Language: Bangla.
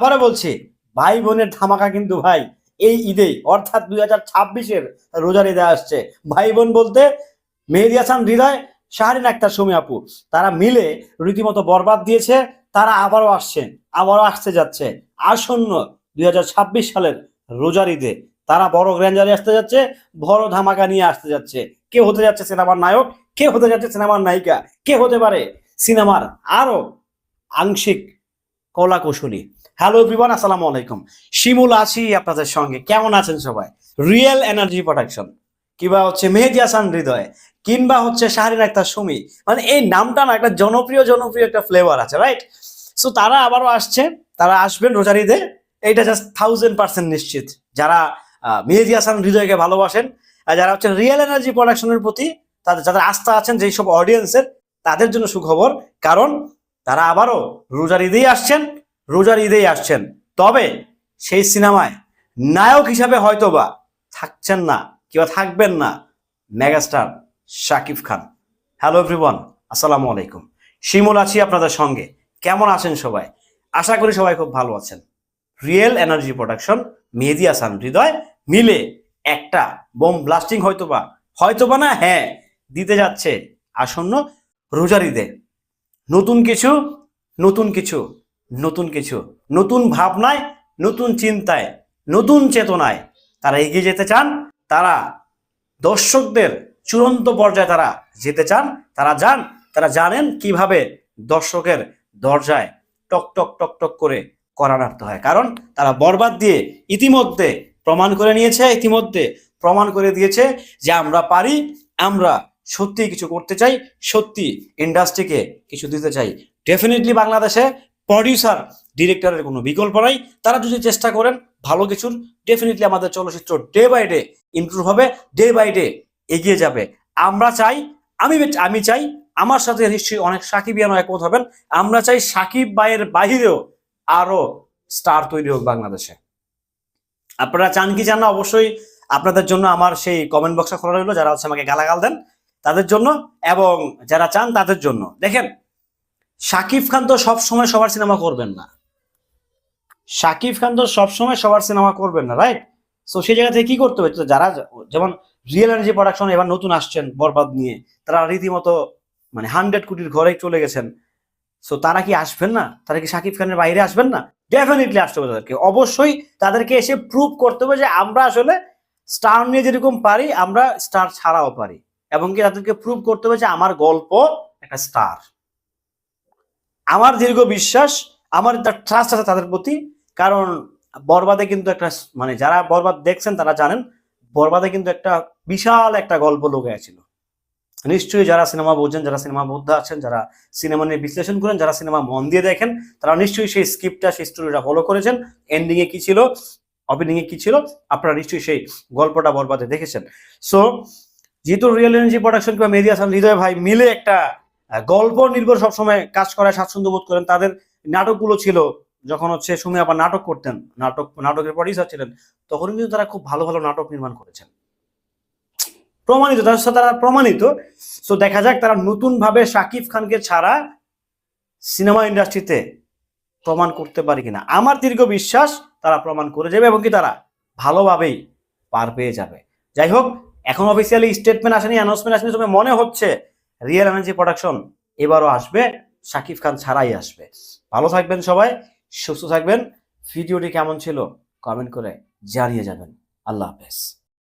আবারও বলছি, ভাই বোনের ধামাকা কিন্তু ভাই, এই ঈদে, অর্থাৎ দুই হাজার ছাব্বিশের রোজার ঈদে আসছে। ভাই বোন বলতে মেহেদি হাসান, হৃদয়, শাহরিন আক্তার, সুমি আপু। তারা মিলে রীতিমতো বরবাদ দিয়েছে, তারা আবারও আসছেন আবারও আসতে যাচ্ছে। আসন্ন দুই হাজার ছাব্বিশ সালের রোজার ঈদে তারা বড় গ্র্যান্ডারে আসতে যাচ্ছে, বড় ধামাকা নিয়ে আসতে যাচ্ছে। কে হতে যাচ্ছে সিনেমার নায়ক, কে হতে যাচ্ছে সিনেমার নায়িকা, কে হতে পারে সিনেমার আরও আংশিক কলা কৌশলী। হ্যালো এভরিওয়ান আসসালামু আলাইকুম। শিমুল আছি আপনাদের সঙ্গে। কেমন আছেন সবাই? রিয়েল এনার্জি প্রোডাকশন কিংবা হচ্ছে মেহেদি হাসান হৃদয়, কিংবা হচ্ছে শাহরিন আক্তার সুমি। মানে এই নামটা না একটা জনপ্রিয় জনপ্রিয় একটা ফ্লেভার আছে রাইট সো তারা আবারও আসছে, তারা আসবেন রোজার ঈদে এইটা জাস্ট থাউজেন্ড পার্সেন্ট নিশ্চিত। যারা মেহেদি হাসান হৃদয়কে ভালোবাসেন, আর যারা হচ্ছে রিয়েল এনার্জি প্রোডাকশনের প্রতি, তাদের যাদের আস্থা আছেন, যেই সব অডিয়েন্সের তাদের জন্য সুখবর। কারণ তারা আবারও রোজার ঈদেই আসছেন, রোজার ঈদেই আসছেন। তবে সেই সিনেমায় নায়ক হিসাবে হয়তোবা থাকছেন না, কিংবা থাকবেন না megastar Shakib Khan. Hello everyone আসসালামু আলাইকুম। শিমুল আছি আপনাদের সঙ্গে। কেমন আছেন সবাই? আশা করি সবাই খুব ভালো আছেন। রিয়েল এনার্জি প্রোডাকশন মেহেদি আসান হৃদয় মিলে একটা বোম ব্লাস্টিং হয়তোবা হয়তোবা না হ্যাঁ দিতে যাচ্ছে আসন্ন রোজার ঈদে। নতুন কিছু নতুন কিছু নতুন কিছু, নতুন ভাবনায়, নতুন চিন্তায়, নতুন চেতনায় তারা এগিয়ে যেতে চান, তারা দর্শকদের চূড়ান্ত পর্যায়ে তারা যেতে চান, তারা যান, তারা জানেন কীভাবে দর্শকের দরজায় টক টক টক টক করে করা নাড়তে হয়। কারণ তারা বরবাদ দিয়ে ইতিমধ্যে প্রমাণ করে নিয়েছে, ইতিমধ্যে প্রমাণ করে দিয়েছে যে আমরা পারি, আমরা সত্যি কিছু করতে চাই, সত্যি ইন্ডাস্ট্রিকে কিছু দিতে চাই। ডেফিনেটলি বাংলাদেশে প্রডিউসার ডিরেক্টরের কোনো বিকল্প নাই। তারা যদি চেষ্টা করেন, ভালো কিছুর ডেফিনেটলি আমাদের চলচ্চিত্র ডে বাই ডে ইমপ্রুভ হবে ডে বাই ডে এগিয়ে যাবে। আমরা চাই, আমি আমি চাই, আমার সাথে নিশ্চয়ই অনেক সাকিব সাকিবিয়ানো একমত হবেন, আমরা চাই সাকিব ভাইয়ের বাহিরেও আরও স্টার তৈরি হোক বাংলাদেশে। আপনারা চান কি চান না, অবশ্যই আপনাদের জন্য আমার সেই কমেন্ট বক্সে খোলা রইল, যারা হচ্ছে আমাকে গালাগাল দেন তাদের জন্য এবং যারা চান তাদের জন্য। দেখেন, শাকিব খান তো সব সময় সবার সিনেমা করবেন না। শাকিব খান তো সব সময় সবার সিনেমা করবেন না রাইট সো সেই জায়গা থেকে কি করতে হবে? তো যারা, যেমন রিয়েল এনার্জি প্রোডাকশন এবার নতুন আসছেন বরবাদ নিয়ে, তারা রীতিমতো মানে হান্ড্রেড কোটির ঘরে চলে গেছেন। সো তারা কি আসবেন না? তারা কি শাকিব খানের বাইরে আসবেন না? ডেফিনেটলি আসতে হবে তাদেরকে। অবশ্যই তাদেরকে এসে প্রুভ করতে হবে যে আমরা আসলে স্টার নিয়ে যেরকম পারি, আমরা স্টার ছাড়াও পারি। এবং কি তাদেরকে প্রুভ করতে হবে যে আমার গল্প একটা স্টার আমার দীর্ঘ বিশ্বাস, আমার একটা ট্রাস্ট আছে তাদের প্রতি, কারণ বরবাদে কিন্তু একটা মানে যারা বরবাদ দেখছেন তারা জানেন, বরবাদে কিন্তু একটা বিশাল একটা গল্প লোকে ছিল নিশ্চয়ই যারা সিনেমা বোঝেন, যারা সিনেমা বোদ্ধা আছেন, যারা সিনেমা নিয়ে বিশ্লেষণ করেন, যারা সিনেমা মন দিয়ে দেখেন, তারা নিশ্চয়ই সেই স্ক্রিপ্টটা সেই স্টোরিটা ফলো করেছেন। এন্ডিং এ কি ছিল? ওপেনিং এ কি ছিল? আপনারা নিশ্চয়ই সেই গল্পটা বরবাদে দেখেছেন। সো যেহেতু রিয়েল এনার্জি প্রোডাকশন কিংবা মেহেদি হাসান হৃদয় ভাই মিলে একটা গল্প নির্ভর সবসময় কাজ করায়, স্বাচ্ছন্দ্য বোধ করেন। তাদের নাটকগুলো ছিল, যখন হচ্ছে সুমি আবার নাটক করতেন, নাটক, নাটকের প্রডিউসার ছিলেন তখন কিন্তু তারা খুব ভালো ভালো নাটক নির্মাণ করেছেন। প্রমাণিত তাদের সাথে তারা প্রমাণিত। তো দেখা যাক তারা নতুন ভাবে শাকিব খানকে ছাড়া সিনেমা ইন্ডাস্ট্রিতে প্রমাণ করতে পারে কিনা। আমার দীর্ঘ বিশ্বাস, তারা প্রমাণ করে যাবে এবং কি তারা ভালোভাবেই পার পেয়ে যাবে। যাই হোক এখন অফিসিয়ালি স্টেটমেন্ট আসেনি অ্যানাউন্সমেন্ট আসেনি, তবে মনে হচ্ছে রিয়েল এনার্জি প্রোডাকশন এবারও আসবে, শাকিব খান ছাড়াই আসবে। ভালো থাকবেন সবাই, সুস্থ থাকবেন। ভিডিওটি কেমন ছিল? কমেন্ট করে জানিয়ে যাবেন। আল্লাহ হাফেজ।